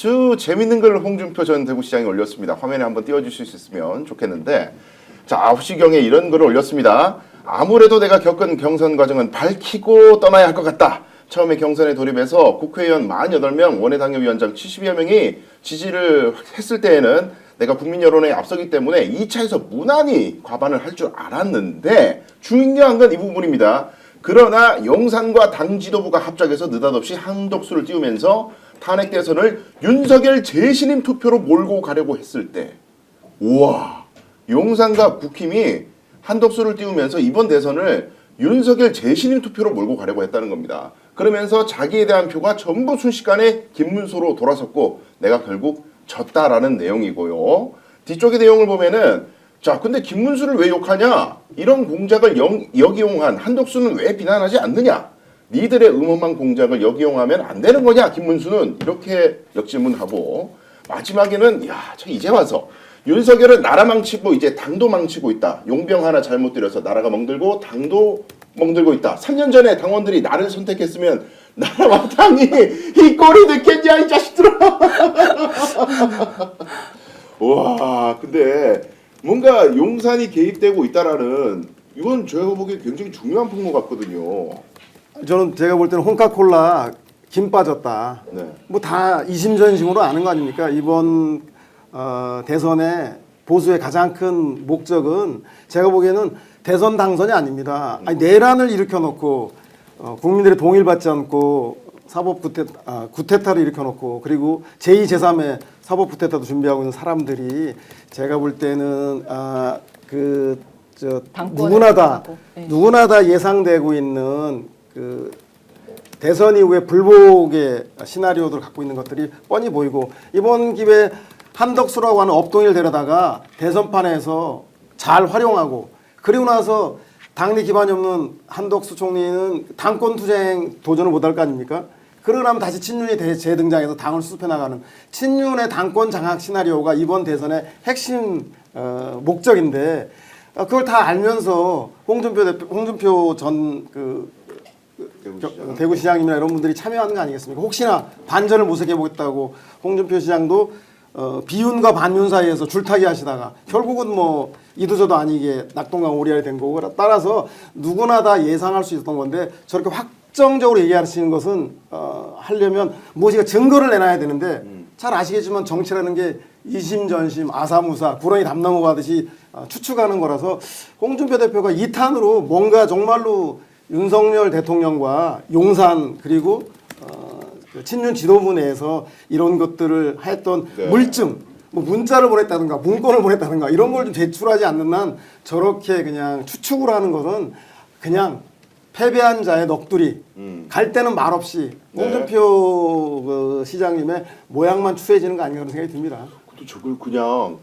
아주 재밌는 걸 홍준표 전 대구시장이 올렸습니다. 화면에 한번 띄워주실 수 있으면 좋겠는데 자 9시경에 이런 글을 올렸습니다. 아무래도 내가 겪은 경선 과정은 밝히고 떠나야 할 것 같다. 처음에 경선에 돌입해서 국회의원 48명, 원내당협위원장 70여 명이 지지를 했을 때에는 내가 국민 여론에 앞서기 때문에 2차에서 무난히 과반을 할 줄 알았는데 중요한 건 이 부분입니다. 그러나 용산과 당 지도부가 합작해서 느닷없이 한독수를 띄우면서 탄핵 대선을 윤석열 재신임 투표로 몰고 가려고 했을 때 우와 용산과 국힘이 한독수를 띄우면서 이번 대선을 윤석열 재신임 투표로 몰고 가려고 했다는 겁니다. 그러면서 자기에 대한 표가 전부 순식간에 김문수로 돌아섰고 내가 결국 졌다라는 내용이고요. 뒤쪽의 내용을 보면은 자 근데 김문수를 왜 욕하냐? 이런 공작을 영, 역이용한 한독수는 왜 비난하지 않느냐? 니들의 음험한 공작을 역이용하면 안 되는 거냐? 김문수는 이렇게 역질문하고 마지막에는 야저 이제 와서 윤석열은 나라 망치고 이제 당도 망치고 있다. 용병 하나 잘못 들여서 나라가 멍들고 당도 멍들고 있다. 3년 전에 당원들이 나를 선택했으면 나라와 당이 이 꼴이 됐겠냐 이 자식들아. 와 근데 뭔가 용산이 개입되고 있다라는 이건 제가 보기에 굉장히 중요한 폭로 같거든요. 저는 제가 볼 때는 홍카콜라 김 빠졌다. 네. 뭐 다 이심전심으로 아는 거 아닙니까? 이번 어, 대선의 보수의 가장 큰 목적은 제가 보기에는 대선 당선이 아닙니다. 아니, 내란을 일으켜놓고 어, 국민들의 동의를 받지 않고 사법 구태, 아, 구태타를 일으켜놓고 그리고 제2, 제3의 사법 구태타도 준비하고 있는 사람들이 제가 볼 때는 아, 그저 당권을 누구나 다 하고, 네. 누구나 다 예상되고 있는 그 대선 이후에 불복의 시나리오들을 갖고 있는 것들이 뻔히 보이고 이번 기회에 한덕수라고 하는 업동이를 데려다가 대선판에서 잘 활용하고 그리고 나서 당리 기반이 없는 한덕수 총리는 당권 투쟁 도전을 못할 거 아닙니까? 그러고 나면 다시 친윤이 대- 재등장해서 당을 수습해 나가는 친윤의 당권 장악 시나리오가 이번 대선의 핵심 어, 목적인데 어, 그걸 다 알면서 홍준표 대표, 홍준표 전그 대구시장. 대구시장이나 이런 분들이 참여하는 거 아니겠습니까? 혹시나 반전을 모색해 보겠다고 홍준표 시장도 어, 비윤과 반윤 사이에서 줄타기 하시다가 결국은 뭐 이도저도 아니게 낙동강 오리알이 된 거고 따라서 누구나 다 예상할 수 있었던 건데 저렇게 확정적으로 얘기하시는 것은 어, 하려면 무엇이가 증거를 내놔야 되는데 잘 아시겠지만 정치라는 게 이심전심 아사무사 구렁이 담 넘어가듯이 어, 추측하는 거라서 홍준표 대표가 이탄으로 뭔가 정말로 윤석열 대통령과 용산 그리고 어, 그 친윤 지도부 내에서 이런 것들을 했던 네. 물증 뭐 문자를 보냈다든가 문건을 보냈다든가 이런 걸 좀 제출하지 않는 한 저렇게 그냥 추측을 하는 것은 그냥 패배한 자의 넋두리 음. 갈 때는 말없이 네. 홍준표 그 시장님의 모양만 추해지는 거 아닌가 그런 생각이 듭니다. 또 저걸 그냥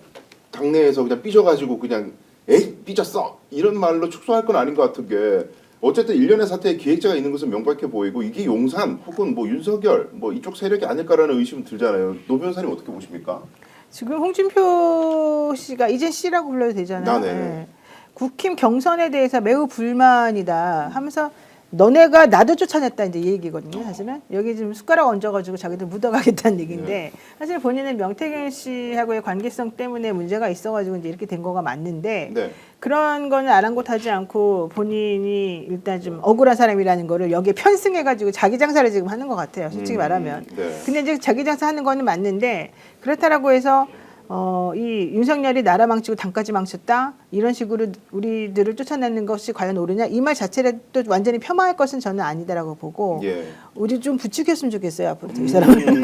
당내에서 그냥 삐져가지고 그냥 에이 삐졌어 이런 말로 축소할 건 아닌 것 같은 게 어쨌든 일련의 사태에 기획자가 있는 것은 명백해 보이고 이게 용산 혹은 뭐 윤석열 뭐 이쪽 세력이 아닐까라는 의심은 들잖아요. 노 변호사님 어떻게 보십니까? 지금 홍준표 씨가 이젠 씨라고 불러도 되잖아요. 아, 네. 예. 국힘 경선에 대해서 매우 불만이다 하면서 너네가 나도 쫓아냈다 이제 이 얘기거든요. 사실은 여기 지금 숟가락 얹어가지고 자기들 묻어가겠다는 얘기인데 사실 본인은 명태균 씨하고의 관계성 때문에 문제가 있어가지고 이제 이렇게 된 거가 맞는데 네. 그런 거는 아랑곳하지 않고 본인이 일단 좀 억울한 사람이라는 거를 여기에 편승해가지고 자기 장사를 지금 하는 것 같아요. 솔직히 음, 말하면. 네. 근데 이제 자기 장사 하는 거는 맞는데 그렇다라고 해서 어, 이 윤석열이 나라 망치고 당까지 망쳤다 이런 식으로 우리들을 쫓아내는 것이 과연 옳으냐 이 말 자체를 또 완전히 폄하할 것은 저는 아니다라고 보고 예. 우리 좀 부추겼으면 좋겠어요 앞으로 이 사람을. 음,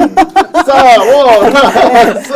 싸워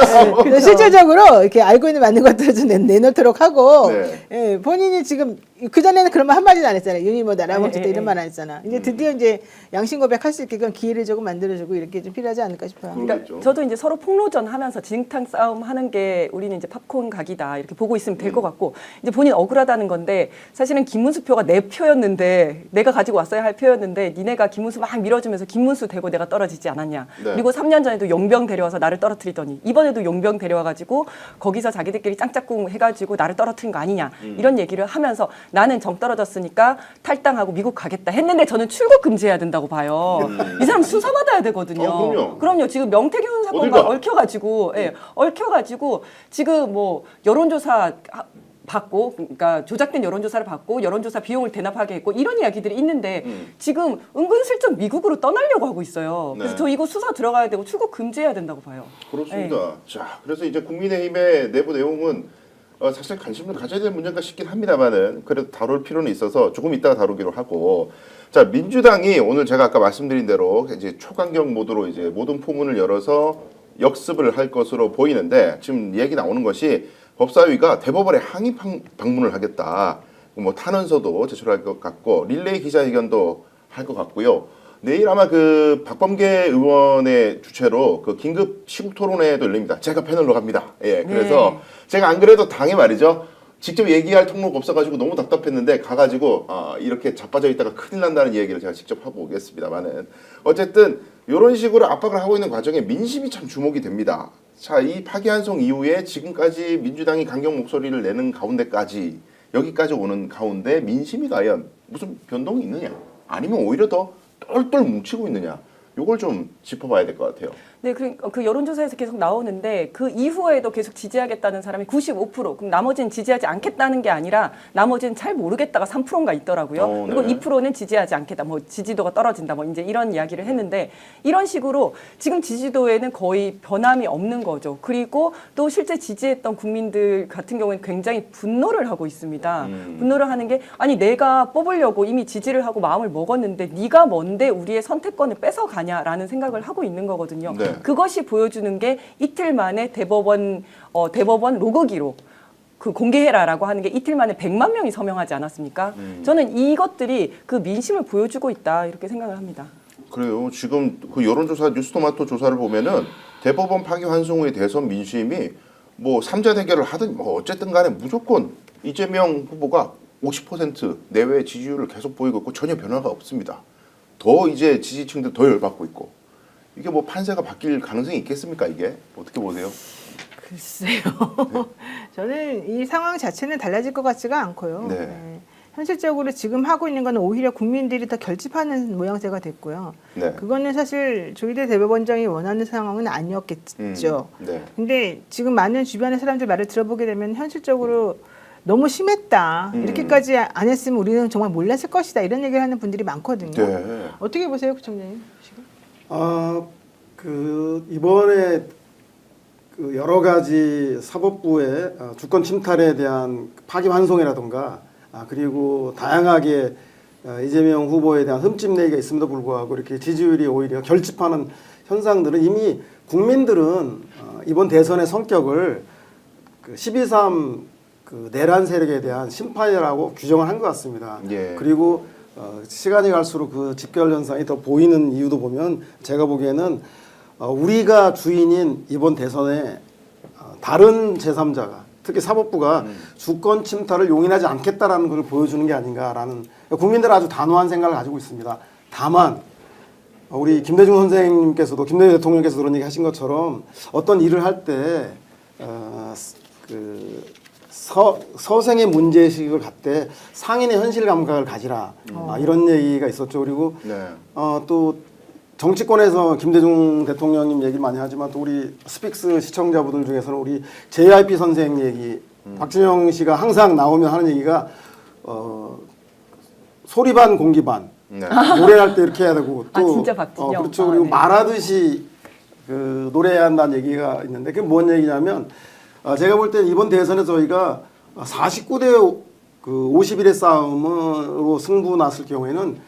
싸워. 그래서 실질적으로 이렇게 알고 있는 맞는 것들을 좀 내, 내놓도록 하고 네. 예, 본인이 지금 그 전에는 그런 말 한마디도 안 했잖아요. 뭐 나라 예, 먹겠다 예, 이런 예. 말안 했잖아. 음. 이제 드디어 이제 양심 고백할 수 있게 그런 기회를 조금 만들어주고 이렇게 좀 필요하지 않을까 싶어요. 그러니까 그러겠죠. 저도 이제 서로 폭로전 하면서 진흙탕 싸움 하는 게 우리는 이제 팝콘 각이다 이렇게 보고 있으면 될 것 같고 이제 본인 억울하다는 건데 사실은 김문수 표가 내 표였는데 내가 가지고 왔어야 할 표였는데 니네가 김문수 막 밀어주면 서 김문수 되고 내가 떨어지지 않았냐 네. 그리고 3년 전에도 용병 데려와서 나를 떨어뜨리더니 이번에도 용병 데려와가지고 거기서 자기들끼리 짱짝꿍 해가지고 나를 떨어뜨린 거 아니냐 이런 얘기를 하면서 나는 정 떨어졌으니까 탈당하고 미국 가겠다 했는데 저는 출국 금지해야 된다고 봐요. 이 사람 수사 받아야 되거든요. 어, 그럼요. 지금 명태균 사건과 가? 얽혀가지고, 예, 얽혀가지고 지금 뭐 여론조사 하- 받고, 그러니까 조작된 여론조사를 받고 여론조사 비용을 대납하게 했고 이런 이야기들이 있는데 지금 은근슬쩍 미국으로 떠나려고 하고 있어요. 그래서 음. 네. 저 이거 수사 들어가야 되고 출국 금지해야 된다고 봐요. 그렇습니다. 네. 자, 그래서 이제 국민의힘의 내부 내용은 어, 사실 관심을 가져야 될 문제인가 싶긴 합니다만은 그래도 다룰 필요는 있어서 조금 이따가 다루기로 하고 자 민주당이 오늘 제가 아까 말씀드린 대로 이제 초강경 모드로 이제 모든 포문을 열어서 역습을 할 것으로 보이는데 지금 얘기 나오는 것이 법사위가 대법원에 항의 방- 방문을 하겠다. 뭐 탄원서도 제출할 것 같고 릴레이 기자회견도 할 것 같고요. 내일 아마 그 박범계 의원의 주최로 그 긴급 시국 토론회도 열립니다. 제가 패널로 갑니다. 예, 그래서 네. 제가 안 그래도 당에 말이죠. 직접 얘기할 통로가 없어가지고 너무 답답했는데 가가지고 아, 이렇게 자빠져 있다가 큰일 난다는 얘기를 제가 직접 하고 오겠습니다만은 어쨌든 이런 식으로 압박을 하고 있는 과정에 민심이 참 주목이 됩니다. 자, 이 파기환송 이후에 지금까지 민주당이 강경 목소리를 내는 가운데까지 여기까지 오는 가운데 민심이 과연 무슨 변동이 있느냐? 아니면 오히려 더 똘똘 뭉치고 있느냐? 요걸 좀 짚어봐야 될 것 같아요. 네, 그, 그 여론조사에서 계속 나오는데 그 이후에도 계속 지지하겠다는 사람이 95%. 그럼 나머지는 지지하지 않겠다는 게 아니라 나머지는 잘 모르겠다가 3%가 있더라고요. 어, 그리고 네. 2%는 지지하지 않겠다. 뭐 지지도가 떨어진다. 뭐 이제 이런 이야기를 했는데 이런 식으로 지금 지지도에는 거의 변함이 없는 거죠. 그리고 또 실제 지지했던 국민들 같은 경우에는 굉장히 분노를 하고 있습니다. 음. 분노를 하는 게 아니 내가 뽑으려고 이미 지지를 하고 마음을 먹었는데 네가 뭔데 우리의 선택권을 뺏어가냐라는 생각을 하고 있는 거거든요. 네. 그것이 보여주는 게 이틀 만에 대법원 어, 대법원 로그 기록 그 공개해라라고 하는 게 이틀 만에 100만 명이 서명하지 않았습니까? 음. 저는 이것들이 그 민심을 보여주고 있다 이렇게 생각을 합니다. 그래요. 지금 그 여론조사 뉴스토마토 조사를 보면은 대법원 파기 환송 후에 대선 민심이 뭐 삼자 대결을 하든 뭐 어쨌든 간에 무조건 이재명 후보가 50% 내외 지지율을 계속 보이고 있고 전혀 변화가 없습니다. 더 이제 지지층들 더 열받고 있고 이게 뭐 판세가 바뀔 가능성이 있겠습니까 이게 어떻게 보세요? 글쎄요. 저는 이 상황 자체는 달라질 것 같지가 않고요. 네. 네. 현실적으로 지금 하고 있는 건 오히려 국민들이 더 결집하는 모양새가 됐고요. 네. 그거는 사실 조희대 대법원장이 원하는 상황은 아니었겠죠. 음, 네. 근데 지금 많은 주변의 사람들 말을 들어보게 되면 현실적으로 너무 심했다. 음. 이렇게까지 안 했으면 우리는 정말 몰랐을 것이다. 이런 얘기를 하는 분들이 많거든요. 네. 어떻게 보세요, 구청장님? 지금? 아, 그 이번에 그 여러 가지 사법부의 어, 주권 침탈에 대한 파기환송이라든가 아, 그리고 다양하게 어, 이재명 후보에 대한 흠집내기가 있음에도 불구하고 이렇게 지지율이 오히려 결집하는 현상들은 이미 국민들은 어, 이번 대선의 성격을 그12.3 그 내란 세력에 대한 심판이라고 규정을 한 것 같습니다. 예. 그리고 어, 시간이 갈수록 그 집결 현상이 더 보이는 이유도 보면 제가 보기에는 어, 우리가 주인인 이번 대선에 어, 다른 제3자가 특히 사법부가 주권 침탈을 용인하지 않겠다라는 것을 보여주는 게 아닌가라는 국민들은 아주 단호한 생각을 가지고 있습니다. 다만 어, 우리 김대중 선생님께서도 김대중 대통령께서 그런 얘기 하신 것처럼 어떤 일을 할때 어, 그 서, 서생의 문제의식을 갖되 상인의 현실 감각을 가지라 아, 이런 얘기가 있었죠. 그리고 네. 어, 또 정치권에서 김대중 대통령님 얘기 많이 하지만 또 우리 스픽스 시청자분들 중에서는 우리 JIP 선생 얘기 박준영 씨가 항상 나오면 하는 얘기가 어, 소리 반 공기 반 네. 노래할 때 이렇게 해야 되고 또 아, 진짜 박진영. 어, 그렇죠 아, 그리고 네. 말하듯이 그 노래해야 한다는 얘기가 있는데 그게 뭔 얘기냐면 어, 제가 볼때 이번 대선에 저희가 49대 그 51의 싸움으로 승부 났을 경우에는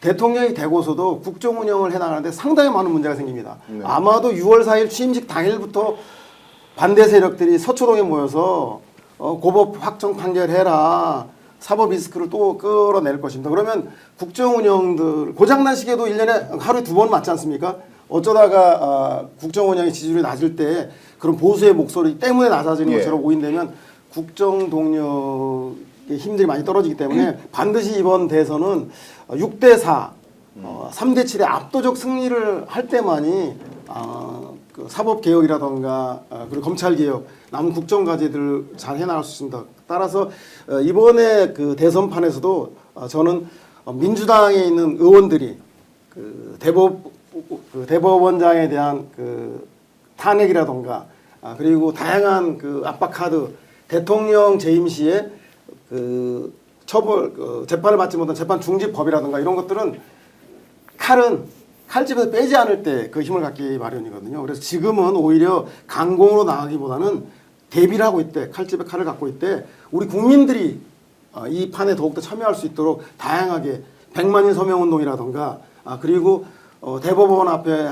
대통령이 되고서도 국정 운영을 해나가는데 상당히 많은 문제가 생깁니다. 네. 아마도 6월 4일 취임식 당일부터 반대 세력들이 서초동에 모여서 어, 고법 확정 판결해라. 사법 리스크를 또 끌어낼 것입니다. 그러면 국정 운영들 고장난 시계도 1년에 하루에 두 번 맞지 않습니까? 어쩌다가 아, 국정 운영의 지지율이 낮을 때 그런 보수의 목소리 때문에 낮아지는 예. 것처럼 보인다면 국정 동력의 힘들이 많이 떨어지기 때문에 반드시 이번 대선은 6대 4, 어, 3대 7의 압도적 승리를 할 때만이 어, 그 사법 개혁이라던가 어, 그리고 검찰 개혁 남은 국정 과제들을 잘 해나갈 수 있습니다. 따라서 어, 이번에 그 대선판에서도 어, 저는 어, 민주당에 있는 의원들이 그 대법 그 대법원장에 대한 그 탄핵이라던가 아, 그리고 다양한 그 압박 카드 대통령 재임 시에 그 처벌 그 재판을 받지 못한 재판 중지법이라든가 이런 것들은 칼은 칼집에서 빼지 않을 때 그 힘을 갖기 마련이거든요. 그래서 지금은 오히려 강공으로 나가기보다는 대비를 하고 있대 칼집에 칼을 갖고 있대 우리 국민들이 어, 이 판에 더욱더 참여할 수 있도록 다양하게 백만인 서명 운동이라던가 아, 그리고 어, 대법원 앞에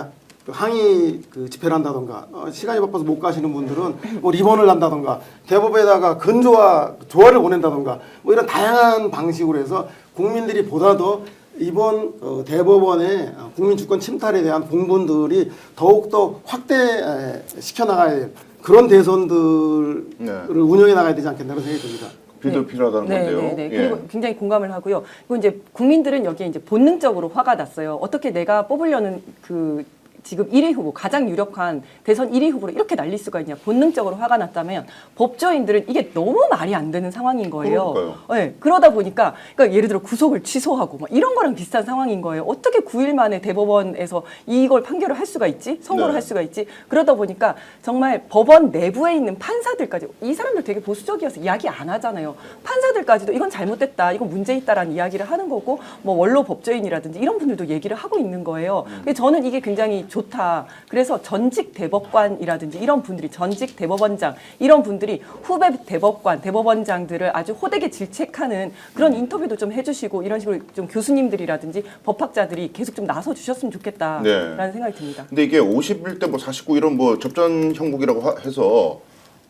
그 항의 그 집회를 한다던가 어, 시간이 바빠서 못 가시는 분들은 뭐 리본을 한다던가 대법에다가 근조와 조화를 보낸다던가 뭐 이런 다양한 방식으로 해서 국민들이 보다 더 이번 어, 대법원의 어, 국민 주권 침탈에 대한 공분들이 더욱더 확대시켜 나갈 그런 대선들을 네. 운영해 나가야 되지 않겠나 그런 생각이 듭니다. 빌드 필요하다는 네, 건데요. 네, 네. 예. 그리고 굉장히 공감을 하고요. 그리고 이제 국민들은 여기에 이제 본능적으로 화가 났어요. 어떻게 내가 뽑으려는 그 지금 1위 후보 가장 유력한 대선 1위 후보로 이렇게 날릴 수가 있냐 본능적으로 화가 났다면 법조인들은 이게 너무 말이 안 되는 상황인 거예요. 그러니까요. 네, 그러다 보니까 그러니까 예를 들어 구속을 취소하고 막 이런 거랑 비슷한 상황인 거예요. 어떻게 9일 만에 대법원에서 이걸 판결을 할 수가 있지? 선고를 네. 할 수가 있지? 그러다 보니까 정말 법원 내부에 있는 판사들까지 이 사람들 되게 보수적이어서 이야기 안 하잖아요. 판사들까지도 이건 잘못됐다, 이건 문제 있다라는 이야기를 하는 거고 뭐 원로 법조인이라든지 이런 분들도 얘기를 하고 있는 거예요. 근데 저는 이게 굉장히 좋다. 그래서 전직 대법관이라든지 이런 분들이 전직 대법원장 이런 분들이 후배 대법관, 대법원장들을 아주 호되게 질책하는 그런 인터뷰도 좀 해주시고 이런 식으로 좀 교수님들이라든지 법학자들이 계속 좀 나서 주셨으면 좋겠다라는 네. 생각이 듭니다. 근데 이게 51대 뭐 49 이런 뭐 접전 형국이라고 하- 해서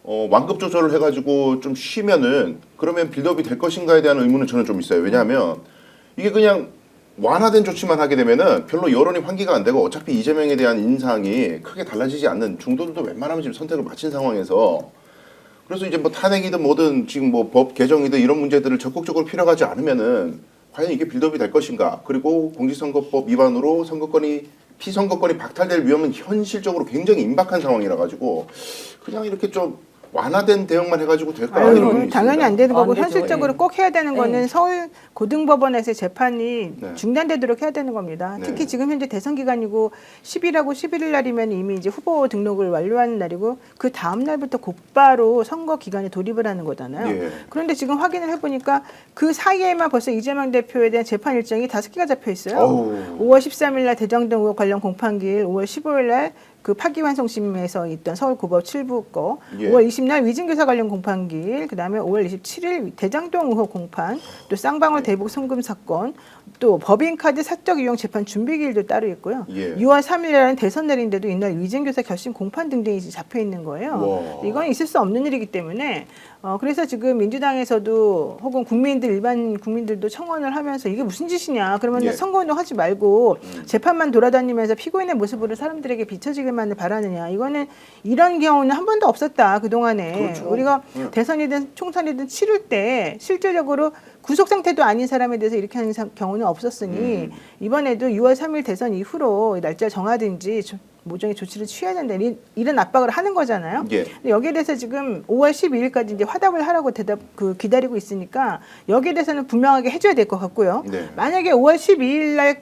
어, 완급 조절을 해가지고 좀 쉬면은 그러면 빌드업이 될 것인가에 대한 의문은 저는 좀 있어요. 왜냐하면 이게 그냥 완화된 조치만 하게 되면은 별로 여론이 환기가 안 되고 어차피 이재명에 대한 인상이 크게 달라지지 않는 중도들도 웬만하면 지금 선택을 마친 상황에서 그래서 이제 뭐 탄핵이든 뭐든 지금 뭐 법 개정이든 이런 문제들을 적극적으로 필요하지 않으면은 과연 이게 빌드업이 될 것인가? 그리고 공직선거법 위반으로 선거권이 피선거권이 박탈될 위험은 현실적으로 굉장히 임박한 상황이라 가지고 그냥 이렇게 좀 완화된 대응만 해가지고 될까 아유, 이런 당연히 있습니다. 안 되는 거고 안 되죠. 현실적으로 예. 꼭 해야 되는 거는 예. 서울 고등법원에서의 재판이 네. 중단되도록 해야 되는 겁니다. 네. 특히 지금 현재 대선 기간이고 10일하고 11일 날이면 이미 이제 후보 등록을 완료하는 날이고 그 다음 날부터 곧바로 선거 기간에 돌입을 하는 거잖아요. 예. 그런데 지금 확인을 해보니까 그 사이에만 벌써 이재명 대표에 대한 재판 일정이 다섯 개가 잡혀 있어요. 어우. 5월 13일 날 대장동 의혹 관련 공판기일, 5월 15일 날 그 파기환송심에서 있던 서울고법 7부 거, 예. 5월 20날 위증교사 관련 공판기일, 그 다음에 5월 27일 대장동 의혹 공판, 또 쌍방울 대북 송금 사건, 또 법인카드 사적 이용 재판 준비기일도 따로 있고요. 예. 6월 3일날은 대선 날인데도 이날 위증교사 결심 공판 등등이 잡혀 있는 거예요. 와. 이건 있을 수 없는 일이기 때문에 어, 그래서 지금 민주당에서도 혹은 국민들 일반 국민들도 청원을 하면서 이게 무슨 짓이냐 그러면 예. 선거운동 하지 말고 재판만 돌아다니면서 피고인의 모습으로 사람들에게 비춰지기만을 바라느냐 이거는 이런 경우는 한 번도 없었다 그 동안에 그렇죠. 우리가 네. 대선이든 총선이든 치를 때 실질적으로 구속 상태도 아닌 사람에 대해서 이렇게 하는 사- 경우는 없었으니 음. 이번에도 6월 3일 대선 이후로 날짜 정하든지 조- 모종의 조치를 취해야 된다 이- 이런 압박을 하는 거잖아요. 예. 근데 여기에 대해서 지금 5월 12일까지 이제 화답을 하라고 대답 그 기다리고 있으니까 여기에 대해서는 분명하게 해줘야 될 것 같고요. 네. 만약에 5월 12일 날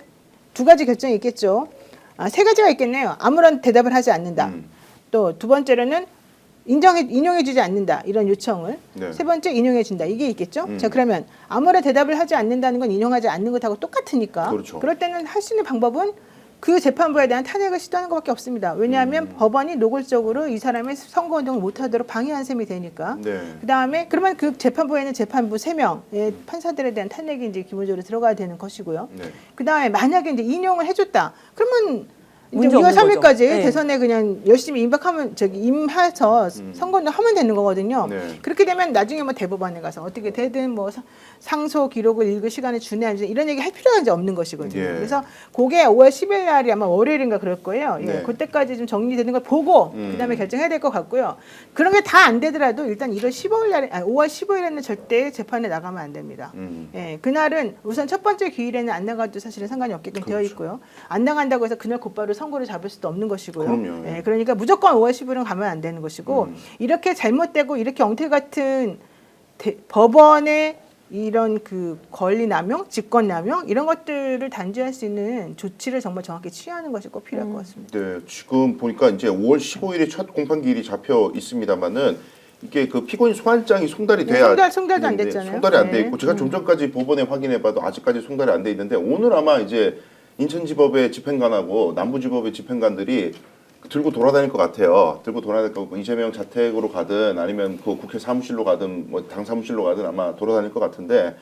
두 가지 결정이 있겠죠. 아, 세 가지가 있겠네요. 아무런 대답을 하지 않는다. 음. 또두 번째로는 인정해 인용해 주지 않는다 이런 요청을 네. 세 번째 인용해 준다 이게 있겠죠. 음. 자 그러면 아무런 대답을 하지 않는다는 건 인용하지 않는 것하고 똑같으니까 그렇죠. 럴 때는 할 수 있는 방법은 그 재판부에 대한 탄핵을 시도하는 것밖에 없습니다. 왜냐하면 음. 법원이 노골적으로 이 사람의 선거 운동을 못하도록 방해한 셈이 되니까. 네. 그 다음에 그러면 그 재판부에는 재판부 세 명의 판사들에 대한 탄핵이 이제 기본적으로 들어가야 되는 것이고요. 네. 그 다음에 만약에 이제 인용을 해줬다. 그러면 이제 문제 6월 없는 거죠. 3일까지 네. 대선에 그냥 열심히 임박하면 저기 임해서 선거운동 하면 되는 거거든요. 음. 네. 그렇게 되면 나중에 뭐 대법원에 가서 어떻게 되든 뭐 사- 상소 기록을 읽을 시간에 준해야지 이런 얘기 할 필요가 이제 없는 것이거든요. 예. 그래서 그게 5월 10일 날이 아마 월요일인가 그럴 거예요. 예. 네. 그때까지 좀 정리되는 걸 보고 음. 그다음에 결정해야 될 것 같고요. 그런 게 다 안 되더라도 일단 1월 15일 날에 아니 5월 15일에는 절대 재판에 나가면 안 됩니다. 음. 예, 그날은 우선 첫 번째 기일에는 안 나가도 사실은 상관이 없게끔 되어 그렇죠. 있고요. 안 나간다고 해서 그날 곧바로 선고를 잡을 수도 없는 것이고요. 그럼요. 예, 그러니까 무조건 5월 10일은 가면 안 되는 것이고 음. 이렇게 잘못되고 이렇게 엉태 같은 대- 법원의 이런 그 권리 남용, 직권 남용 이런 것들을 단죄할 수 있는 조치를 정말 정확히 취하는 것이 꼭 필요할 음. 것 같습니다. 네, 지금 보니까 이제 5월 15일이 첫 공판 기일이 잡혀 있습니다만은 이게 그 피고인 송환장이 송달이 네, 돼야 송달- 송달도 안 되는데 됐잖아요. 송달이 안돼 네. 있고 제가 좀 전까지 법원에 확인해봐도 아직까지 송달이 안 돼 있는데 오늘 아마 이제 인천지법의 집행관하고 남부지법의 집행관들이 들고 돌아다닐 것 같아요. 들고 돌아다닐 것 같고 이재명 자택으로 가든 아니면 그 국회 사무실로 가든 뭐 당 사무실로 가든 아마 돌아다닐 것 같은데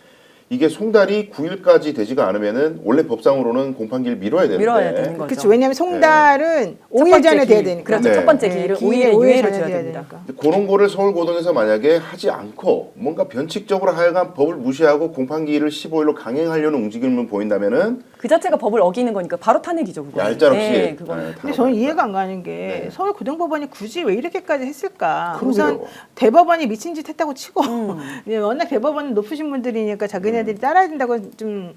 이게 송달이 9일까지 되지가 않으면은 원래 법상으로는 공판기를 미뤄야 되는데 미뤄야 되는 거죠. 그렇죠. 왜냐하면 송달은 첫 5일 번째 전에 돼야 기일. 되니까. 그렇죠. 네. 첫 번째 네, 5일에 오일 유예를 전에 줘야 돼야 됩니다. 되니까. 근데 그런 거를 서울고등에서 만약에 하지 않고 뭔가 변칙적으로 하여간 법을 무시하고 공판기일을 15일로 강행하려는 움직임을 보인다면은 그 자체가 법을 어기는 거니까 바로 탄핵이죠. 그거. 얄짤없이 네, 그거는. 네, 근데 저는 이해가 안 가는 게 네. 서울 고등법원이 굳이 왜 이렇게까지 했을까? 그러게요. 우선 대법원이 미친 짓 했다고 치고 음. 예, 워낙 대법원 높으신 분들이니까 자기네들이 따라야 된다고 좀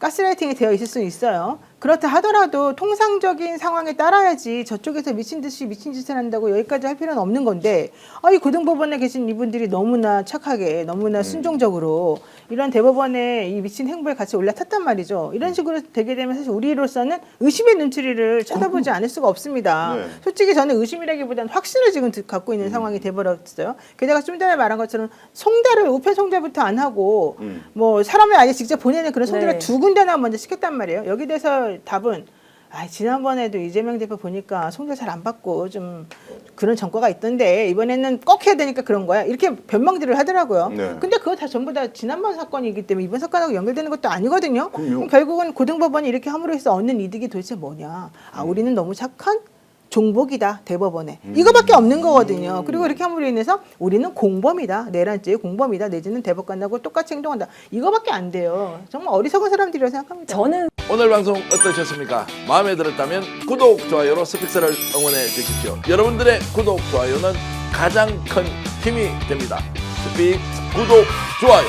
가스라이팅이 되어 있을 수 있어요. 그렇다 하더라도 통상적인 상황에 따라야지 저쪽에서 미친 듯이 미친 짓을 한다고 여기까지 할 필요는 없는 건데 아, 이 고등법원에 계신 이분들이 너무나 착하게 너무나 순종적으로 이런 대법원의 이 미친 행보에 같이 올라탔단 말이죠. 이런 식으로 되게 되면 사실 우리로서는 의심의 눈초리를 쳐다보지 않을 수가 없습니다. 네. 솔직히 저는 의심이라기보다는 확신을 지금 드- 갖고 있는 상황이 돼버렸어요. 게다가 좀 전에 말한 것처럼 송달을 우편 송달부터 안 하고 음. 뭐 사람을 아예 직접 보내는 그런 송달을 네. 두 군데나 먼저 시켰단 말이에요. 여기 대해서 답은 아, 지난번에도 이재명 대표 보니까 송달 잘 안 받고 좀 그런 전과가 있던데 이번에는 꼭 해야 되니까 그런 거야. 이렇게 변명들을 하더라고요. 네. 근데 그거 다 전부 다 지난번 사건이기 때문에 이번 사건하고 연결되는 것도 아니거든요. 그럼 결국은 고등법원이 이렇게 함으로 해서 얻는 이득이 도대체 뭐냐? 아, 우리는 너무 착한 종복이다 대법원에 이거밖에 없는 거거든요. 그리고 이렇게 함으로 인해서 우리는 공범이다 내란죄의 공범이다 내지는 대법관하고 똑같이 행동한다 이거밖에 안 돼요. 정말 어리석은 사람들이라고 생각합니다. 저는 오늘 방송 어떠셨습니까? 마음에 들었다면 구독, 좋아요로 스픽스를 응원해 주십시오. 여러분들의 구독, 좋아요는 가장 큰 힘이 됩니다. 스픽 구독, 좋아요.